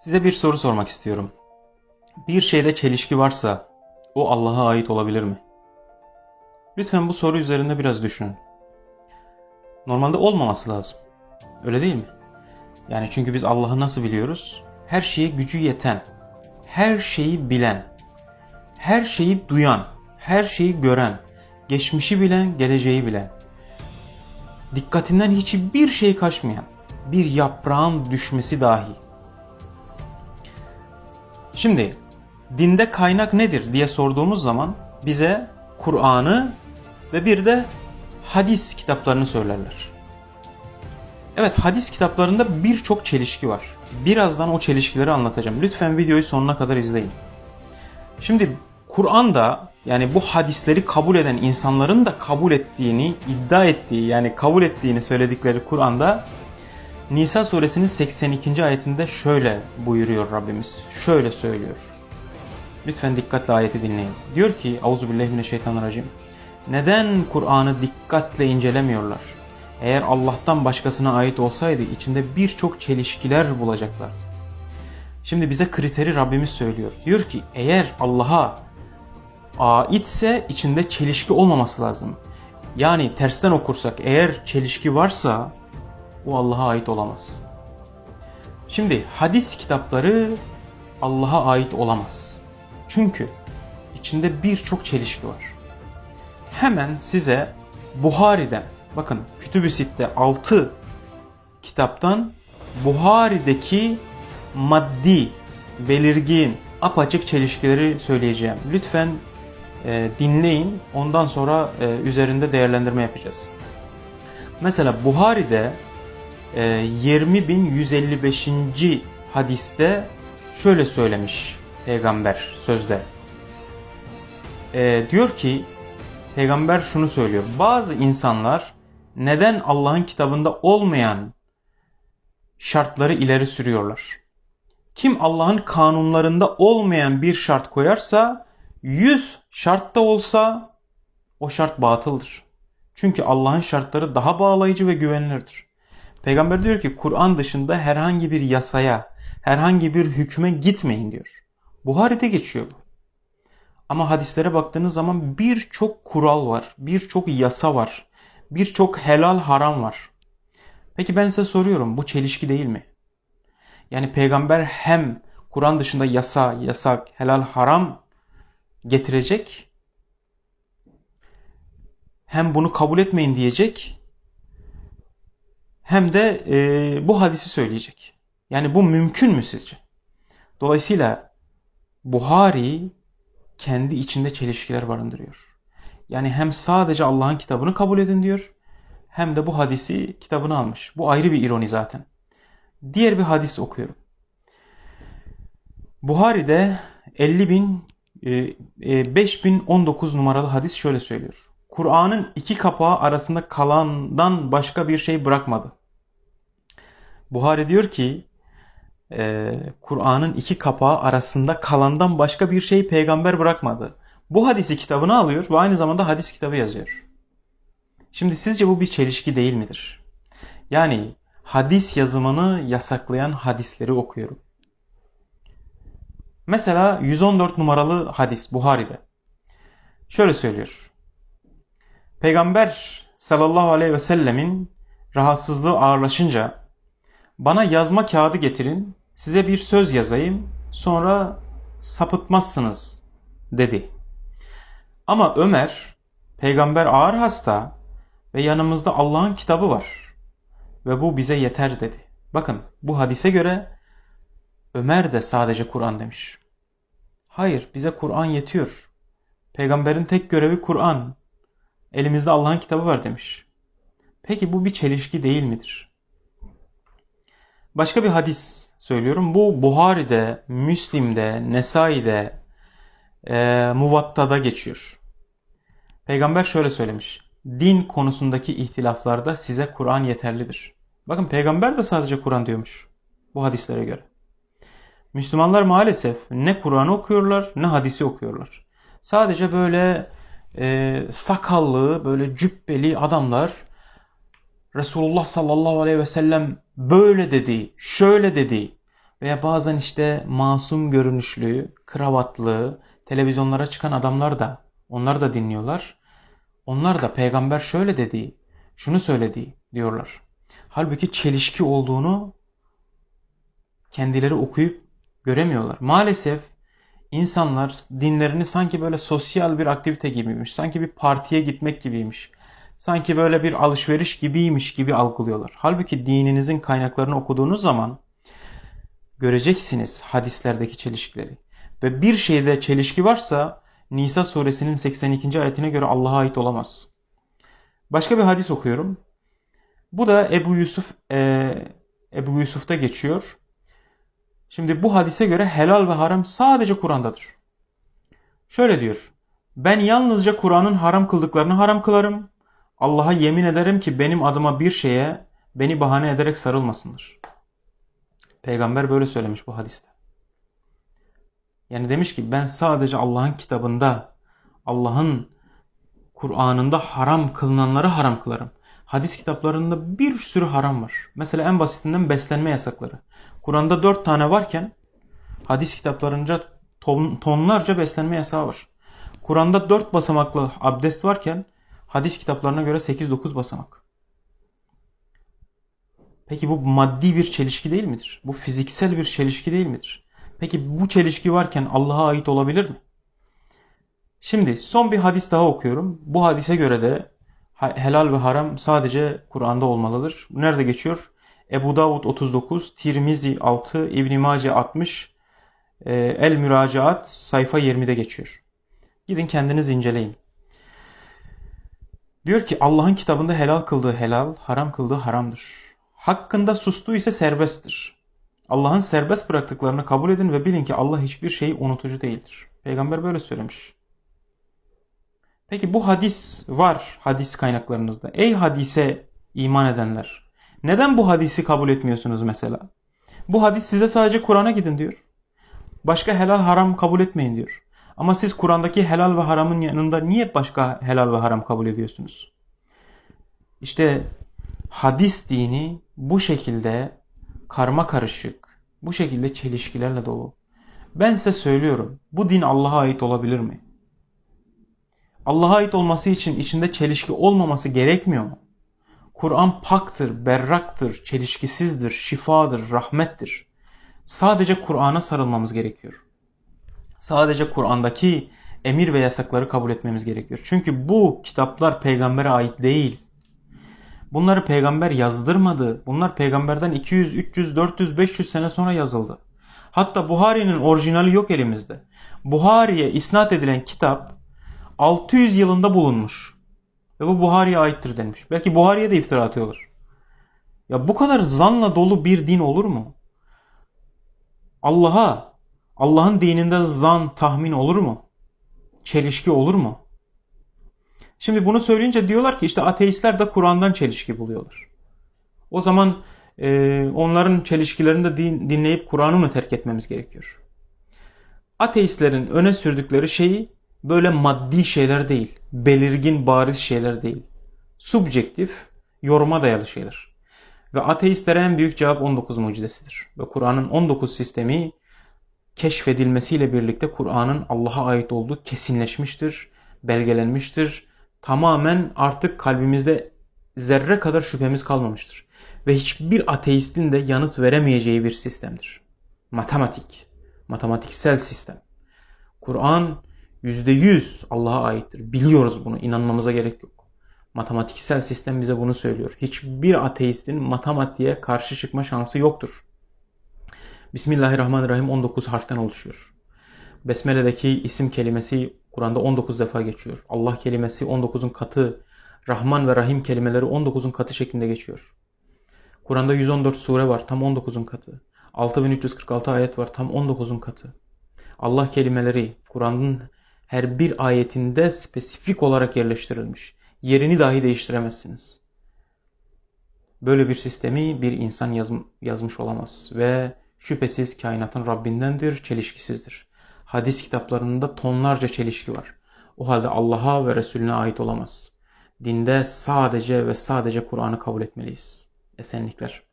Size bir soru sormak istiyorum. Bir şeyde çelişki varsa o Allah'a ait olabilir mi? Lütfen bu soru üzerinde biraz düşünün. Normalde olmaması lazım. Öyle değil mi? Yani çünkü biz Allah'ı nasıl biliyoruz? Her şeye gücü yeten, her şeyi bilen, her şeyi duyan, her şeyi gören, geçmişi bilen, geleceği bilen, dikkatinden hiçbir şey kaçmayan, bir yaprağın düşmesi dahi. Şimdi dinde kaynak nedir diye sorduğumuz zaman bize Kur'an'ı ve bir de hadis kitaplarını söylerler. Evet hadis kitaplarında birçok çelişki var. Birazdan o çelişkileri anlatacağım. Lütfen videoyu sonuna kadar izleyin. Şimdi Kur'an'da yani bu hadisleri kabul eden insanların da kabul ettiğini, iddia ettiği yani kabul ettiğini söyledikleri Kur'an'da Nisa suresinin 82. ayetinde şöyle buyuruyor Rabbimiz. Şöyle söylüyor. Lütfen dikkatle ayeti dinleyin. Diyor ki Euzubillahimineşşeytanirracim. Neden Kur'an'ı dikkatle incelemiyorlar? Eğer Allah'tan başkasına ait olsaydı içinde birçok çelişkiler bulacaklardı. Şimdi bize kriteri Rabbimiz söylüyor. Diyor ki eğer Allah'a aitse içinde çelişki olmaması lazım. Yani tersten okursak eğer çelişki varsa o Allah'a ait olamaz. Şimdi hadis kitapları Allah'a ait olamaz. Çünkü içinde birçok çelişki var. Hemen size Buhari'den bakın Kütüb-i Sitte 6 kitaptan Buhari'deki maddi, belirgin, apaçık çelişkileri söyleyeceğim. Lütfen e, dinleyin. Ondan sonra e, üzerinde değerlendirme yapacağız. Mesela Buhari'de 20.155. hadiste şöyle söylemiş peygamber sözde. E, diyor ki peygamber şunu söylüyor. Bazı insanlar neden Allah'ın kitabında olmayan şartları ileri sürüyorlar? Kim Allah'ın kanunlarında olmayan bir şart koyarsa 100 şart da olsa o şart batıldır. Çünkü Allah'ın şartları daha bağlayıcı ve güvenilirdir. Peygamber diyor ki Kur'an dışında herhangi bir yasaya, herhangi bir hükme gitmeyin diyor. Buhari'de geçiyor bu. Ama hadislere baktığınız zaman birçok kural var, birçok yasa var, birçok helal haram var. Peki ben size soruyorum bu çelişki değil mi? Yani peygamber hem Kur'an dışında yasa, yasak, helal, haram getirecek hem bunu kabul etmeyin diyecek hem de e, bu hadisi söyleyecek. Yani bu mümkün mü sizce? Dolayısıyla Buhari kendi içinde çelişkiler barındırıyor. Yani hem sadece Allah'ın kitabını kabul edin diyor hem de bu hadisi kitabını almış. Bu ayrı bir ironi zaten. Diğer bir hadis okuyorum. Buhari'de 50 bin, e, 5019 numaralı hadis şöyle söylüyor. Kur'an'ın iki kapağı arasında kalandan başka bir şey bırakmadı. Buhari diyor ki e, Kur'an'ın iki kapağı arasında kalandan başka bir şey peygamber bırakmadı. Bu hadisi kitabına alıyor ve aynı zamanda hadis kitabı yazıyor. Şimdi sizce bu bir çelişki değil midir? Yani hadis yazımını yasaklayan hadisleri okuyorum. Mesela 114 numaralı hadis Buhari'de. Şöyle söylüyor. Peygamber sallallahu aleyhi ve sellemin rahatsızlığı ağırlaşınca bana yazma kağıdı getirin, size bir söz yazayım, sonra sapıtmazsınız dedi. Ama Ömer, peygamber ağır hasta ve yanımızda Allah'ın kitabı var ve bu bize yeter dedi. Bakın bu hadise göre Ömer de sadece Kur'an demiş. Hayır bize Kur'an yetiyor. Peygamberin tek görevi Kur'an. Elimizde Allah'ın kitabı var demiş. Peki bu bir çelişki değil midir? Başka bir hadis söylüyorum. Bu Buhari'de, Müslim'de, Nesai'de, e, Muvatta'da geçiyor. Peygamber şöyle söylemiş. Din konusundaki ihtilaflarda size Kur'an yeterlidir. Bakın peygamber de sadece Kur'an diyormuş. Bu hadislere göre. Müslümanlar maalesef ne Kur'an'ı okuyorlar ne hadisi okuyorlar. Sadece böyle e, sakallı, böyle cübbeli adamlar Resulullah sallallahu aleyhi ve sellem böyle dedi, şöyle dedi. veya bazen işte masum görünüşlü, kravatlı, televizyonlara çıkan adamlar da onlar da dinliyorlar. Onlar da peygamber şöyle dedi, şunu söyledi diyorlar. Halbuki çelişki olduğunu kendileri okuyup göremiyorlar. Maalesef insanlar dinlerini sanki böyle sosyal bir aktivite gibiymiş, sanki bir partiye gitmek gibiymiş, sanki böyle bir alışveriş gibiymiş gibi algılıyorlar. Halbuki dininizin kaynaklarını okuduğunuz zaman göreceksiniz hadislerdeki çelişkileri. Ve bir şeyde çelişki varsa Nisa suresinin 82. ayetine göre Allah'a ait olamaz. Başka bir hadis okuyorum. Bu da Ebu Yusuf e, Ebu Yusuf'ta geçiyor. Şimdi bu hadise göre helal ve haram sadece Kur'an'dadır. Şöyle diyor. Ben yalnızca Kur'an'ın haram kıldıklarını haram kılarım. Allah'a yemin ederim ki benim adıma bir şeye beni bahane ederek sarılmasınlar. Peygamber böyle söylemiş bu hadiste. Yani demiş ki ben sadece Allah'ın kitabında, Allah'ın Kur'an'ında haram kılınanları haram kılarım. Hadis kitaplarında bir sürü haram var. Mesela en basitinden beslenme yasakları. Kur'an'da dört tane varken hadis kitaplarınca ton, tonlarca beslenme yasağı var. Kur'an'da dört basamaklı abdest varken hadis kitaplarına göre 8-9 basamak. Peki bu maddi bir çelişki değil midir? Bu fiziksel bir çelişki değil midir? Peki bu çelişki varken Allah'a ait olabilir mi? Şimdi son bir hadis daha okuyorum. Bu hadise göre de helal ve haram sadece Kur'an'da olmalıdır. Nerede geçiyor? Ebu Davud 39, Tirmizi 6, İbn Mace 60, e, El Müracaat sayfa 20'de geçiyor. Gidin kendiniz inceleyin. Diyor ki Allah'ın kitabında helal kıldığı helal, haram kıldığı haramdır. Hakkında sustuğu ise serbesttir. Allah'ın serbest bıraktıklarını kabul edin ve bilin ki Allah hiçbir şeyi unutucu değildir. Peygamber böyle söylemiş. Peki bu hadis var hadis kaynaklarınızda. Ey hadise iman edenler. Neden bu hadisi kabul etmiyorsunuz mesela? Bu hadis size sadece Kur'an'a gidin diyor. Başka helal haram kabul etmeyin diyor. Ama siz Kur'an'daki helal ve haramın yanında niye başka helal ve haram kabul ediyorsunuz? İşte hadis dini bu şekilde karma karışık, bu şekilde çelişkilerle dolu. Ben size söylüyorum, bu din Allah'a ait olabilir mi? Allah'a ait olması için içinde çelişki olmaması gerekmiyor mu? Kur'an paktır, berraktır, çelişkisizdir, şifadır, rahmettir. Sadece Kur'an'a sarılmamız gerekiyor. Sadece Kur'an'daki emir ve yasakları kabul etmemiz gerekiyor. Çünkü bu kitaplar peygambere ait değil. Bunları peygamber yazdırmadı. Bunlar peygamberden 200, 300, 400, 500 sene sonra yazıldı. Hatta Buhari'nin orijinali yok elimizde. Buhari'ye isnat edilen kitap 600 yılında bulunmuş. Ve bu Buhari'ye aittir denmiş. Belki Buhari'ye de iftira atıyorlar. Ya bu kadar zanla dolu bir din olur mu? Allah'a, Allah'ın dininde zan, tahmin olur mu? Çelişki olur mu? Şimdi bunu söyleyince diyorlar ki işte ateistler de Kur'an'dan çelişki buluyorlar. O zaman e, onların çelişkilerini de din, dinleyip Kur'an'ı mı terk etmemiz gerekiyor? Ateistlerin öne sürdükleri şeyi böyle maddi şeyler değil, belirgin bariz şeyler değil. Subjektif, yoruma dayalı şeyler. Ve ateistlere en büyük cevap 19 mucizesidir. Ve Kur'an'ın 19 sistemi keşfedilmesiyle birlikte Kur'an'ın Allah'a ait olduğu kesinleşmiştir, belgelenmiştir. Tamamen artık kalbimizde zerre kadar şüphemiz kalmamıştır. Ve hiçbir ateistin de yanıt veremeyeceği bir sistemdir. Matematik, matematiksel sistem. Kur'an %100 Allah'a aittir. Biliyoruz bunu. inanmamıza gerek yok. Matematiksel sistem bize bunu söylüyor. Hiçbir ateistin matematiğe karşı çıkma şansı yoktur. Bismillahirrahmanirrahim 19 harften oluşuyor. Besmele'deki isim kelimesi Kur'an'da 19 defa geçiyor. Allah kelimesi 19'un katı, Rahman ve Rahim kelimeleri 19'un katı şeklinde geçiyor. Kur'an'da 114 sure var, tam 19'un katı. 6346 ayet var, tam 19'un katı. Allah kelimeleri Kur'an'ın her bir ayetinde spesifik olarak yerleştirilmiş. Yerini dahi değiştiremezsiniz. Böyle bir sistemi bir insan yaz, yazmış olamaz ve şüphesiz kainatın Rabbindendir, çelişkisizdir. Hadis kitaplarında tonlarca çelişki var. O halde Allah'a ve Resulüne ait olamaz. Dinde sadece ve sadece Kur'an'ı kabul etmeliyiz. Esenlikler.